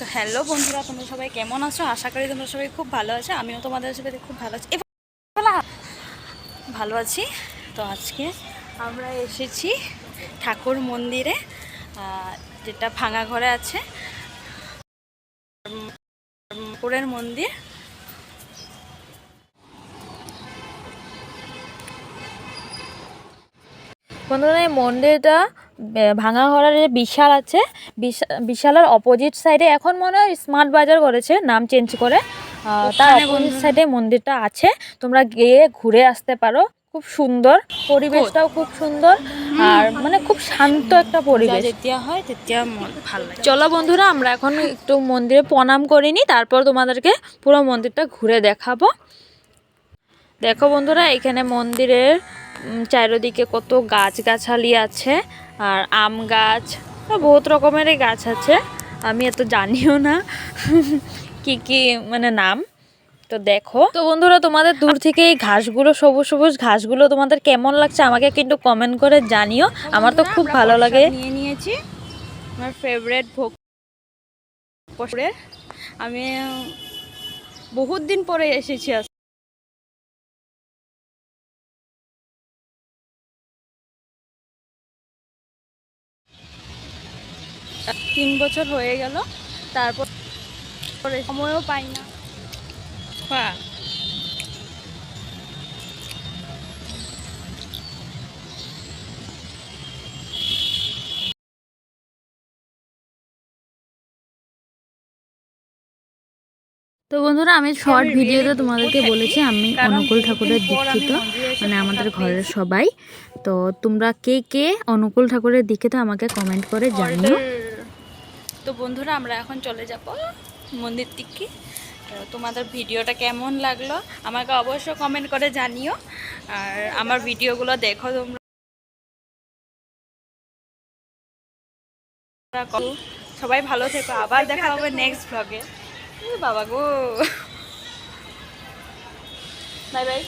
তো হ্যালো বন্ধুরা, তোমরা সবাই কেমন আছো? আশা করি তোমরা সবাই খুব ভালো আছো। আমিও তোমাদের সাথে খুব ভালো আছি। ভালো আছি। তো আজকে আমরা এসেছি ঠাকুর মন্দিরে যেটা ভাঙা ঘরে আছে। ঠাকুরের মন্দির। বন্ধুরা এই মন্দিরটা ভাঙা ঘরের যে বিশাল আছে বিশা- বিশালের অপোজিট সাইডে এখন মনে হয় স্মার্ট বাজার করেছে নাম চেঞ্জ করে। তার অপোজিট সাইডে মন্দিরটা আছে তোমরা গিয়ে ঘুরে আসতে পারো। খুব সুন্দর পরিবেশটাও খুব। সুন্দর আর মানে খুব শান্ত একটা পরিবেশ। যেতিয়া হয় তেতিয়া মন ভালো লাগে। চলো বন্ধুরা আমরা এখন একটু মন্দিরে প্রণাম করিনি তারপর তোমাদেরকে পুরো মন্দিরটা ঘুরে দেখাবো। দেখো বন্ধুরা এখানে মন্দিরের চারিদিকে কত গাছগাছালি আছে আর আম গাছ বহুত রকমেরই গাছ আছে আমি এত জানিও না কি কি মানে নাম তো দেখো তো বন্ধুরা তোমাদের দূর থেকে এই ঘাসগুলো সবুজ সবুজ ঘাসগুলো তোমাদের কেমন লাগছে আমাকে কিন্তু কমেন্ট করে জানিও আমার তো খুব ভালো লাগে নিয়ে নিয়েছি আমার ফেভারেট ভোগ আমি বহুত দিন পরে এসেছি তিন বছর হয়ে গেল তারপর সময়ও পাই না। হ্যাঁ। তো বন্ধুরা আমি শর্ট ভিডিওতে তোমাদেরকে বলেছি আমি অনুকূল ঠাকুরের দীক্ষিত মানে আমাদের ঘরের সবাই। তো তোমরা কে কে অনুকূল ঠাকুরের দীক্ষিত আমাকে কমেন্ট করে জানিও। তো বন্ধুরা, আমরা এখন চলে যাব মন্দির দিকে। তোমাদের ভিডিওটা কেমন লাগল আমাকে অবশ্য কমেন্ট করে জানিও। আর আমার ভিডিওগুলো দেখো তোমরা। সবাই ভালো থেকো, আবার দেখা হবে নেক্সট ব্লগে বাবা গো। Bye bye